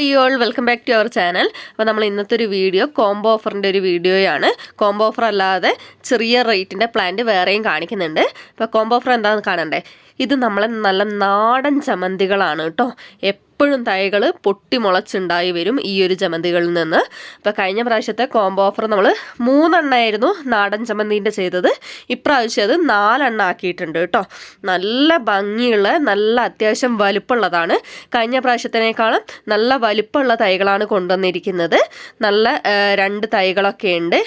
Hi all welcome back to our channel അപ്പോൾ നമ്മൾ ഇന്നത്തെ ഒരു വീഡിയോ കോംബോ ഓഫറിന്റെ ഒരു വീഡിയോയാണ് കോംബോ ഓഫർ അല്ലാതെ ചെറിയ റേറ്റിന്റെ പ്ലാന്റ് വേറെയും കാണിക്കുന്നുണ്ട്. അപ്പോൾ കോംബോ ഓഫർ എന്താണെന്ന് കാണണ്ടേ? ഇത് നമ്മളെ നല്ല നാടൻ ചമ്മന്തികളാണ് കേട്ടോ. എപ്പോഴും തൈകൾ പൊട്ടിമുളച്ചുണ്ടായി വരും ഈ ഒരു ചമന്തികളിൽ നിന്ന്. അപ്പോൾ കഴിഞ്ഞ പ്രാവശ്യത്തെ കോംബോ ഓഫർ നമ്മൾ മൂന്നെണ്ണമായിരുന്നു നാടൻ ചമന്തിന്റെ ചെയ്തത്. ഇപ്രാവശ്യം അത് നാലെണ്ണം ആക്കിയിട്ടുണ്ട് കേട്ടോ. നല്ല ഭംഗിയുള്ള നല്ല അത്യാവശ്യം വലുപ്പമുള്ളതാണ്. കഴിഞ്ഞ പ്രാവശ്യത്തിനേക്കാളും നല്ല വലുപ്പമുള്ള തൈകളാണ് കൊണ്ടുവന്നിരിക്കുന്നത്. നല്ല രണ്ട് തൈകളൊക്കെ ഉണ്ട്.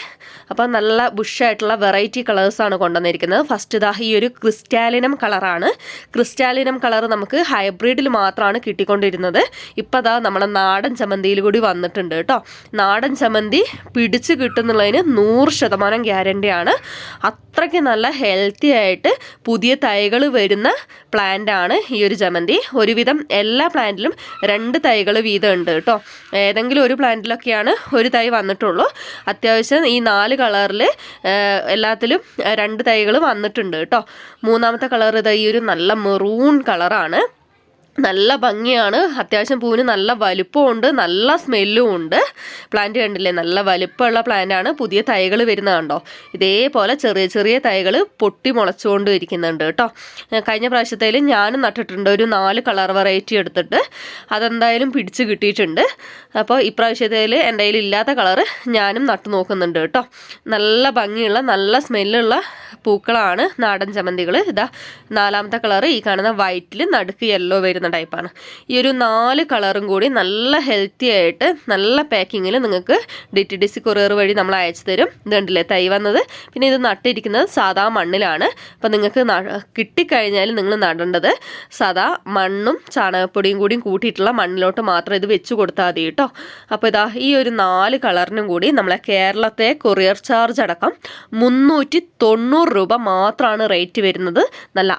അപ്പോൾ നല്ല ബുഷായിട്ടുള്ള വെറൈറ്റി കളേഴ്സാണ് കൊണ്ടുവന്നിരിക്കുന്നത്. ഫസ്റ്റ് ഇതാ ഈ ഒരു ക്രിസ്റ്റാലിനം കളറാണ് ക്രിസ്റ്റാലിനം കളർ നമുക്ക് ഹൈബ്രിഡിൽ മാത്രമാണ് കിട്ടിക്കൊണ്ടിരുന്നത്. ഇപ്പം അതാ നമ്മുടെ നാടൻ ചമ്മന്തിയിൽ കൂടി വന്നിട്ടുണ്ട് കേട്ടോ. നാടൻ ചമ്മന്തി പിടിച്ച് കിട്ടുന്നുള്ളതിന് നൂറ് ശതമാനം ഗ്യാരണ്ടിയാണ്. അത്രയ്ക്ക് നല്ല ഹെൽത്തി ആയിട്ട് പുതിയ തൈകൾ വരുന്ന പ്ലാന്റാണ് ഈ ഒരു ചമ്മന്തി. ഒരുവിധം എല്ലാ പ്ലാന്റിലും രണ്ട് തൈകൾ വീതം ഉണ്ട് കേട്ടോ. ഏതെങ്കിലും ഒരു പ്ലാന്റിലൊക്കെയാണ് ഒരു തൈ വന്നിട്ടുള്ളൂ. അത്യാവശ്യം ഈ നാല് കളറിൽ എല്ലാത്തിലും രണ്ട് തൈകൾ വന്നിട്ടുണ്ട് കേട്ടോ. മൂന്നാമത്തെ കളർ ഇതാ ഈ ഒരു നല്ല മെറൂൺ കളറാണ് നല്ല ഭംഗിയാണ്. അത്യാവശ്യം പൂവിന് നല്ല വലുപ്പമുണ്ട് നല്ല സ്മെല്ലും ഉണ്ട്. പ്ലാന്റ് കണ്ടില്ലേ? നല്ല വലുപ്പമുള്ള പ്ലാന്റാണ് പുതിയ തൈകൾ വരുന്നതുണ്ടോ ഇതേപോലെ ചെറിയ ചെറിയ തൈകൾ പൊട്ടി മുളച്ചുകൊണ്ട് ഇരിക്കുന്നുണ്ട് കേട്ടോ കഴിഞ്ഞ പ്രാവശ്യത്തേൽ ഞാനും നട്ടിട്ടുണ്ട്. ഒരു നാല് കളർ വെറൈറ്റി എടുത്തിട്ട്. അതെന്തായാലും പിടിച്ച് കിട്ടിയിട്ടുണ്ട്. അപ്പോൾ ഇപ്രാവശ്യത്തേൽ എന്റെ കയ്യിൽ ഇല്ലാത്ത കളറ് ഞാനും നട്ടു നോക്കുന്നുണ്ട് കേട്ടോ. നല്ല ഭംഗിയുള്ള നല്ല സ്മെല്ലുള്ള പൂക്കളാണ് നാടൻ ചമന്തികൾ ഇതാ നാലാമത്തെ കളറ് ഈ കാണുന്ന വൈറ്റിൽ നടുക്ക് യെല്ലോ വരുന്ന ടൈപ്പാണ് ഈ ഒരു നാല് കളറും കൂടി നല്ല ഹെൽത്തി ആയിട്ട് നല്ല പാക്കിങ്ങിൽ നിങ്ങൾക്ക് D T D C courier വഴി നമ്മൾ അയച്ചു തരും. ഇതുണ്ടല്ലേ തൈ വന്നത്? പിന്നെ ഇത് നട്ടിരിക്കുന്നത് സാധാ മണ്ണിലാണ്. അപ്പം നിങ്ങൾക്ക് കിട്ടിക്കഴിഞ്ഞാൽ നിങ്ങൾ നടേണ്ടത് സാധാ മണ്ണും ചാണകപ്പൊടിയും കൂടിയും കൂട്ടിയിട്ടുള്ള മണ്ണിലോട്ട് മാത്രം ഇത് വെച്ച് കൊടുത്താൽ മതി കേട്ടോ അപ്പോൾ ഇതാ ഈ ഒരു നാല് കളറിനും കൂടി നമ്മളെ കേരളത്തെ കൊറിയർ ചാർജ് അടക്കം മുന്നൂറ്റി തൊണ്ണൂറ് രൂപ മാത്രമാണ് റേറ്റ് വരുന്നത്. നല്ല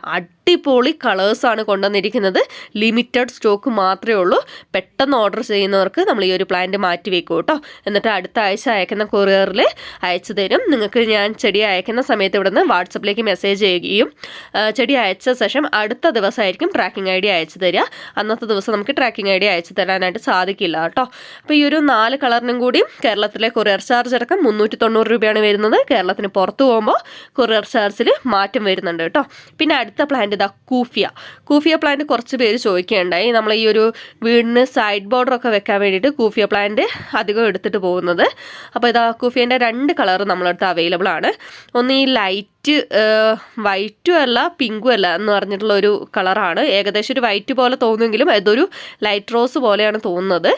അടിപൊളി കളേഴ്സാണ് കൊണ്ടുവന്നിരിക്കുന്നത്. ലിമിറ്റഡ് സ്റ്റോക്ക് മാത്രമേ ഉള്ളൂ. പെട്ടെന്ന് ഓർഡർ ചെയ്യുന്നവർക്ക് നമ്മൾ ഈ ഒരു പ്ലാന്റ് മാറ്റി വെക്കും കേട്ടോ എന്നിട്ട് അടുത്ത ആഴ്ച അയക്കുന്ന കൊറിയറിൽ അയച്ചു തരും. നിങ്ങൾക്ക് ഞാൻ ചെടി അയക്കുന്ന സമയത്ത് ഇവിടുന്ന് വാട്സപ്പിലേക്ക് മെസ്സേജ് ചെയ്യുകയും ചെടി അയച്ച ശേഷം അടുത്ത ദിവസമായിരിക്കും ട്രാക്കിംഗ് ഐ ഡി അയച്ചു തരിക. അന്നത്തെ ദിവസം നമുക്ക് ട്രാക്കിംഗ് ഐ ഡി അയച്ചു തരാനായിട്ട് സാധിക്കില്ല കേട്ടോ അപ്പോൾ ഈ ഒരു നാല് കളറിനും കൂടി കേരളത്തിലെ കൊറിയർ ചാർജ് അടക്കം മുന്നൂറ്റി തൊണ്ണൂറ് രൂപയാണ് വരുന്നത്. കേരളത്തിന് പുറത്ത് പോകുമ്പോൾ കൊറിയർ ചാർജിൽ മാറ്റം വരുന്നുണ്ട് കേട്ടോ പിന്നെ അടുത്ത പ്ലാന്റ് ഇതാ കൂഫിയ. കൂഫിയ പ്ലാന്റ് കുറച്ച് പേര് ചോദിക്കുകയുണ്ടായി. നമ്മൾ ഈ ഒരു വീടിന് സൈഡ് ബോർഡർ ഒക്കെ വെക്കാൻ വേണ്ടിയിട്ട് കൂഫിയ പ്ലാന്റ് അധികം എടുത്തിട്ട് പോകുന്നത്. അപ്പോൾ ഇതാ കൂഫിയന്റെ രണ്ട് കളർ നമ്മളടുത്ത് അവൈലബിൾ ആണ്. ഒന്ന് ഈ ലൈറ്റ് വൈറ്റും അല്ല പിങ്കും അല്ല എന്ന് പറഞ്ഞിട്ടുള്ള ഒരു കളറാണ്. ഏകദേശം ഒരു വൈറ്റ് പോലെ തോന്നുമെങ്കിലും ഇതൊരു ലൈറ്റ് റോസ് പോലെയാണ് തോന്നുന്നത്.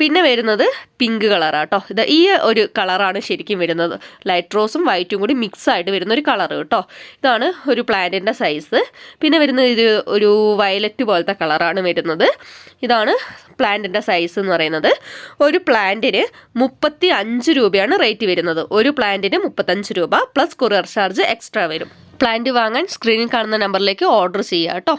പിന്നെ വരുന്നത് പിങ്ക് കളറാണ് കേട്ടോ ഇത് ഈ ഒരു കളറാണ് ശരിക്കും വരുന്നത്. ലൈറ്റ് റോസും വൈറ്റും കൂടി മിക്സ് ആയിട്ട് വരുന്ന ഒരു കളർ കേട്ടോ. ഇതാണ് ഒരു പ്ലാന്റിന്റെ സൈസ് പിന്നെ വരുന്നത് ഇത് ഒരു വയലറ്റ് പോലത്തെ കളറാണ് വരുന്നത്. ഇതാണ് പ്ലാന്റിന്റെ സൈസ് എന്ന് പറയുന്നത്. ഒരു പ്ലാന്റിന് മുപ്പത്തി അഞ്ച് രൂപയാണ് റേറ്റ് വരുന്നത്. ഒരു പ്ലാന്റിന് മുപ്പത്തഞ്ച് രൂപ പ്ലസ് കൊറിയർ ചാർജ് എക്സ്ട്രാ വരും. പ്ലാന്റ് വാങ്ങാൻ സ്ക്രീനിൽ കാണുന്ന നമ്പറിലേക്ക് ഓർഡർ ചെയ്യുക കേട്ടോ.